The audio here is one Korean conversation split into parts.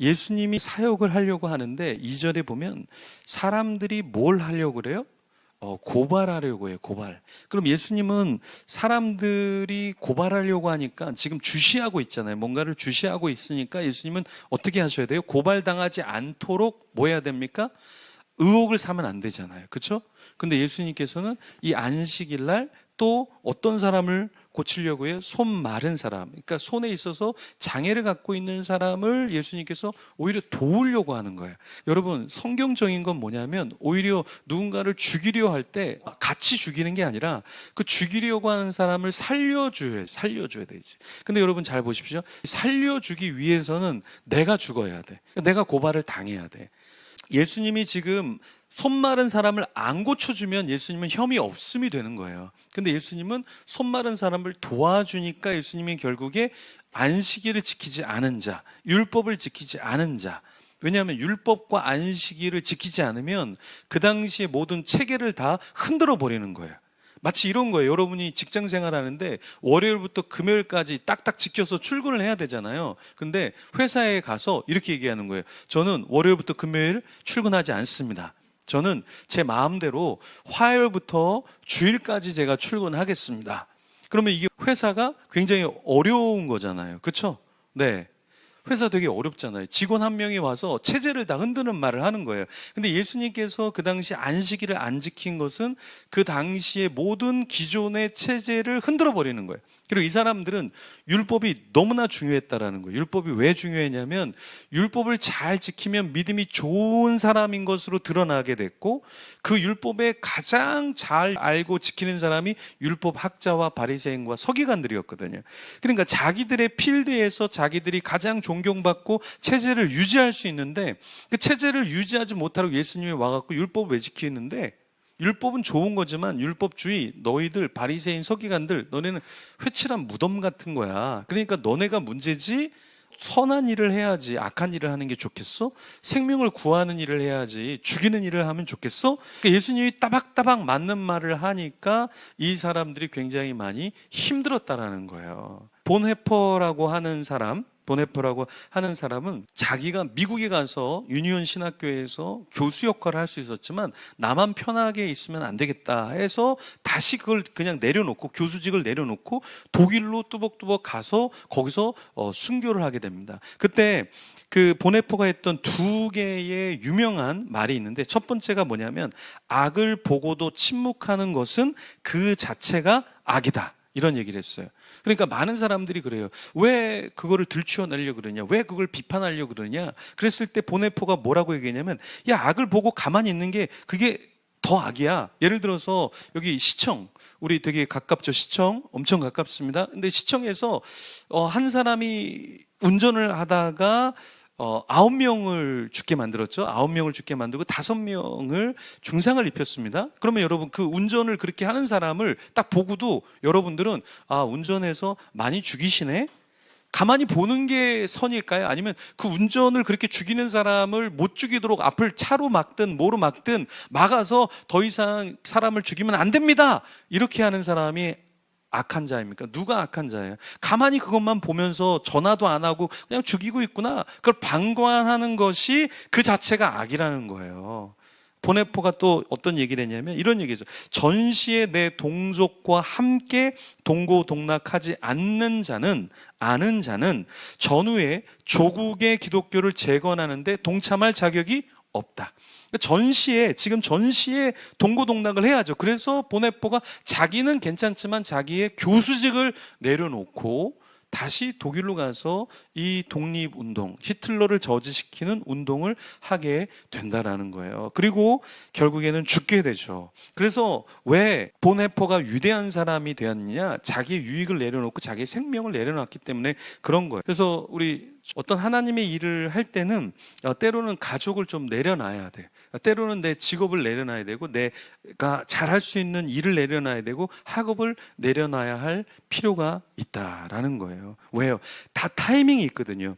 예수님이 사역을 하려고 하는데 이절에 보면 사람들이 뭘 하려고 그래요? 어, 고발하려고 해요, 고발. 그럼 예수님은 사람들이 고발하려고 하니까 지금 주시하고 있잖아요. 뭔가를 주시하고 있으니까 예수님은 어떻게 하셔야 돼요? 고발당하지 않도록 뭐 해야 됩니까? 의혹을 사면 안 되잖아요. 그렇죠? 근데 예수님께서는 이 안식일 날 또 어떤 사람을 고치려고 해요? 손 마른 사람. 그러니까 손에 있어서 장애를 갖고 있는 사람을 예수님께서 오히려 도우려고 하는 거예요. 여러분, 성경적인 건 뭐냐면 오히려 누군가를 죽이려 할 때 같이 죽이는 게 아니라 그 죽이려고 하는 사람을 살려줘야, 살려줘야 되지. 근데 여러분 잘 보십시오. 살려주기 위해서는 내가 죽어야 돼. 내가 고발을 당해야 돼. 예수님이 지금 손 마른 사람을 안 고쳐주면 예수님은 혐의 없음이 되는 거예요. 근데 예수님은 손 마른 사람을 도와주니까 예수님이 결국에 안식일을 지키지 않은 자, 율법을 지키지 않은 자. 왜냐하면 율법과 안식일을 지키지 않으면 그 당시의 모든 체계를 다 흔들어 버리는 거예요. 마치 이런 거예요. 여러분이 직장 생활하는데 월요일부터 금요일까지 딱딱 지켜서 출근을 해야 되잖아요. 근데 회사에 가서 이렇게 얘기하는 거예요. 저는 월요일부터 금요일 출근하지 않습니다. 저는 제 마음대로 화요일부터 주일까지 제가 출근하겠습니다. 그러면 이게 회사가 굉장히 어려운 거잖아요. 그렇죠? 네. 회사 되게 어렵잖아요. 직원 한 명이 와서 체제를 다 흔드는 말을 하는 거예요. 근데 예수님께서 그 당시 안식일을 안 지킨 것은 그 당시의 모든 기존의 체제를 흔들어 버리는 거예요. 그리고 이 사람들은 율법이 너무나 중요했다라는 거예요. 율법이 왜 중요했냐면 율법을 잘 지키면 믿음이 좋은 사람인 것으로 드러나게 됐고 그 율법에 가장 잘 알고 지키는 사람이 율법 학자와 바리새인과 서기관들이었거든요. 그러니까 자기들의 필드에서 자기들이 가장 존경받고 체제를 유지할 수 있는데 그 체제를 유지하지 못하고 예수님이 와갖고 율법 왜 지키는데 율법은 좋은 거지만 율법주의 너희들 바리새인 서기관들 너네는 회칠한 무덤 같은 거야. 그러니까 너네가 문제지 선한 일을 해야지 악한 일을 하는 게 좋겠어? 생명을 구하는 일을 해야지 죽이는 일을 하면 좋겠어? 그러니까 예수님이 따박따박 맞는 말을 하니까 이 사람들이 굉장히 많이 힘들었다라는 거예요. 본 해퍼라고 하는 사람 보네퍼라고 하는 사람은 자기가 미국에 가서 유니온 신학교에서 교수 역할을 할 수 있었지만 나만 편하게 있으면 안 되겠다 해서 다시 그걸 그냥 내려놓고 교수직을 내려놓고 독일로 뚜벅뚜벅 가서 거기서 어, 순교를 하게 됩니다. 그때 그 보네포가 했던 두 개의 유명한 말이 있는데 첫 번째가 뭐냐면 악을 보고도 침묵하는 것은 그 자체가 악이다. 이런 얘기를 했어요. 그러니까 많은 사람들이 그래요. 왜 그거를 들추어내려고 그러냐? 왜 그걸 비판하려고 그러냐? 그랬을 때 보네포가 뭐라고 얘기했냐면, 야, 악을 보고 가만히 있는 게 그게 더 악이야. 예를 들어서 여기 시청, 우리 되게 가깝죠. 시청. 엄청 가깝습니다. 근데 시청에서 어, 한 사람이 운전을 하다가 어, 아홉 명을 죽게 만들었죠. 아홉 명을 죽게 만들고 다섯 명을 중상을 입혔습니다. 그러면 여러분 그 운전을 그렇게 하는 사람을 딱 보고도 여러분들은 아, 운전해서 많이 죽이시네? 가만히 보는 게 선일까요? 아니면 그 운전을 그렇게 죽이는 사람을 못 죽이도록 앞을 차로 막든 뭐로 막든 막아서 더 이상 사람을 죽이면 안 됩니다. 이렇게 하는 사람이 악한 자입니까? 누가 악한 자예요? 가만히 그것만 보면서 전화도 안 하고 그냥 죽이고 있구나. 그걸 방관하는 것이 그 자체가 악이라는 거예요. 보네포가 또 어떤 얘기를 했냐면 이런 얘기죠. 전시에 내 동족과 함께 동고동락하지 않는 자는 아는 자는 전후에 조국의 기독교를 재건하는데 동참할 자격이 없다. 그러니까 전시에 지금 전시에 동고동락을 해야죠. 그래서 보네포가 자기는 괜찮지만 자기의 교수직을 내려놓고 다시 독일로 가서 이 독립 운동, 히틀러를 저지시키는 운동을 하게 된다라는 거예요. 그리고 결국에는 죽게 되죠. 그래서 왜 보네포가 위대한 사람이 되었느냐? 자기의 유익을 내려놓고 자기의 생명을 내려놨기 때문에 그런 거예요. 그래서 우리 어떤 하나님의 일을 할 때는 어, 때로는 가족을 좀 내려놔야 돼. 때로는 내 직업을 내려놔야 되고 내가 잘할 수 있는 일을 내려놔야 되고 학업을 내려놔야 할 필요가 있다라는 거예요. 왜요? 다 타이밍이 있거든요.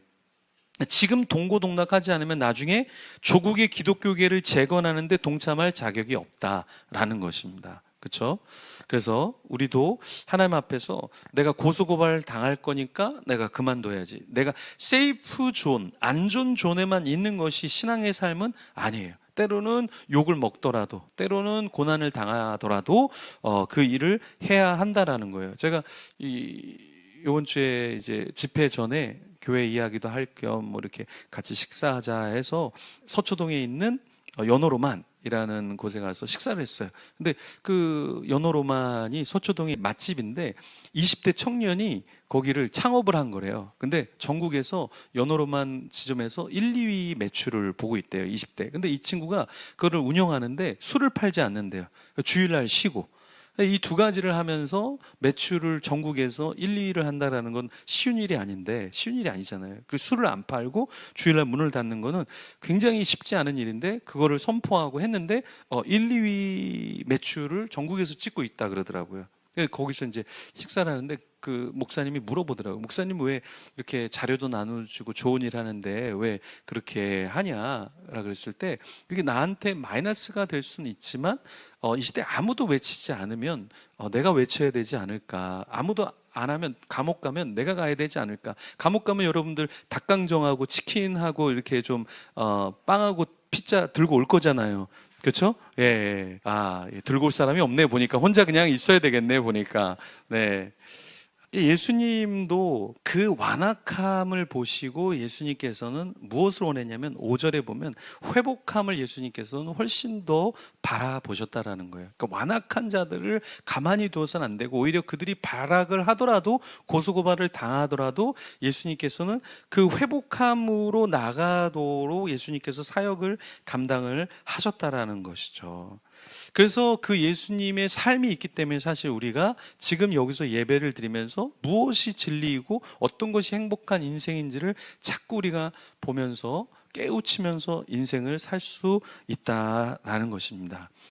지금 동고동락하지 않으면 나중에 조국의 기독교계를 재건하는데 동참할 자격이 없다라는 것입니다. 그렇죠? 그래서 우리도 하나님 앞에서 내가 고소고발 당할 거니까 내가 그만둬야지. 내가 세이프 존, 안전 존에만 있는 것이 신앙의 삶은 아니에요. 때로는 욕을 먹더라도, 때로는 고난을 당하더라도 어, 그 일을 해야 한다라는 거예요. 제가 이 이번 주에 이제 집회 전에 교회 이야기도 할 겸 뭐 이렇게 같이 식사하자 해서 서초동에 있는 어, 연어로만 이라는 곳에 가서 식사를 했어요. 근데 그 연어로만이 서초동의 맛집인데 20대 청년이 거기를 창업을 한 거래요. 근데 전국에서 연어로만 지점에서 1, 2위 매출을 보고 있대요. 20대. 근데 이 친구가 그거를 운영하는데 술을 팔지 않는데요. 주일날 쉬고 이 두 가지를 하면서 매출을 전국에서 1, 2위를 한다라는 건 쉬운 일이 아닌데 쉬운 일이 아니잖아요. 그 술을 안 팔고 주일날 문을 닫는 거는 굉장히 쉽지 않은 일인데 그거를 선포하고 했는데 어 1, 2위 매출을 전국에서 찍고 있다 그러더라고요. 거기서 이제 식사를 하는데 그 목사님이 물어보더라고요. 목사님 왜 이렇게 자료도 나눠주고 좋은 일 하는데 왜 그렇게 하냐라 그랬을 때 그게 나한테 마이너스가 될 수는 있지만 어, 이 시대 아무도 외치지 않으면 어, 내가 외쳐야 되지 않을까. 아무도 안 하면 감옥 가면 내가 가야 되지 않을까. 감옥 가면 여러분들 닭강정하고 치킨하고 이렇게 좀 어, 빵하고 피자 들고 올 거잖아요. 그렇죠? 예, 예. 아, 예, 들고 올 사람이 없네 보니까 혼자 그냥 있어야 되겠네 보니까. 네. 예수님도 그 완악함을 보시고 예수님께서는 무엇을 원했냐면 5절에 보면 회복함을 예수님께서는 훨씬 더 바라보셨다라는 거예요. 그러니까 완악한 자들을 가만히 두어서는 안 되고 오히려 그들이 발악을 하더라도 고소고발을 당하더라도 예수님께서는 그 회복함으로 나가도록 예수님께서 사역을 감당을 하셨다라는 것이죠. 그래서 그 예수님의 삶이 있기 때문에 사실 우리가 지금 여기서 예배를 드리면서 무엇이 진리이고 어떤 것이 행복한 인생인지를 자꾸 우리가 보면서 깨우치면서 인생을 살 수 있다라는 것입니다.